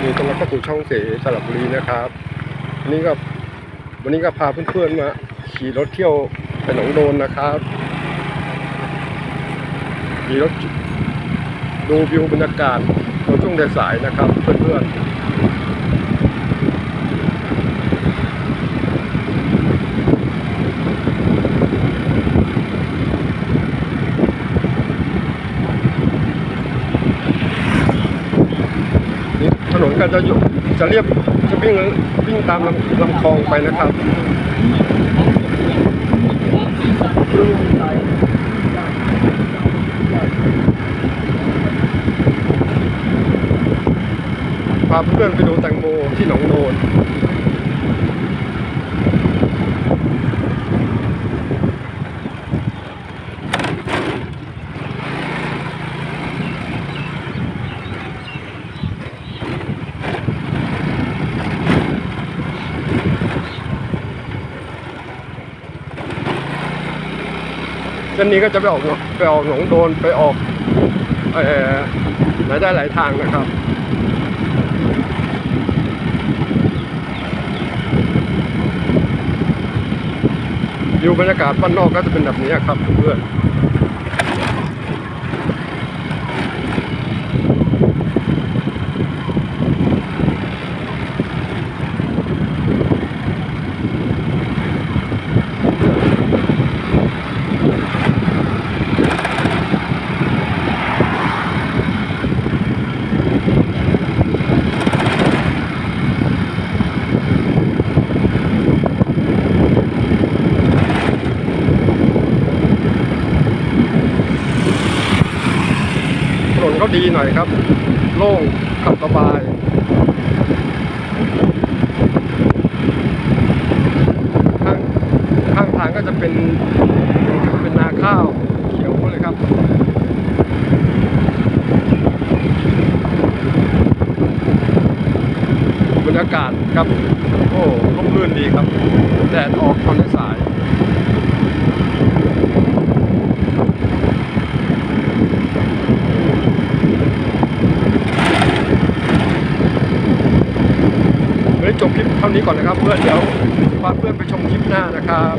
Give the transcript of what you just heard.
ดีต้อนรับเข้าสู่ช่องเสสระบุรีนะครับวันนี้ก็วันนี้ก็พาเพื่อนๆมาขี่รถเที่ยวไปหนองโดนนะครับขี่รถดูวิวบรรยากาศตอนช่วงสายๆนะครับ เพื่อนๆ ก็จะอยู่จะเรียบจะวิ่งวิ่งตามลำลำคลองไปนะครับพาเพื่อนไปดูแตงโมที่หนองโนน เส้นนี้ก็จะไปออกหงไปออกหนองโดนไปออกเออไหนได้หลายทางนะครับอยู่บรรยากาศบ้านนอกก็จะเป็นแบบนี้ครับเพื่อน ถนนเขาดีหน่อยครับ โล่งขับสบายข้างข้างทางก็จะเป็นเป็นนาข้าวเขียวเลยครับบรรยากาศครับ โอ้ร่มรื่นดีครับ แดดออกตอนสาย จบคลิปเท่านี้ก่อนนะครับ เพื่อนเดี๋ยวพาเพื่อนไปชมคลิปหน้านะครับ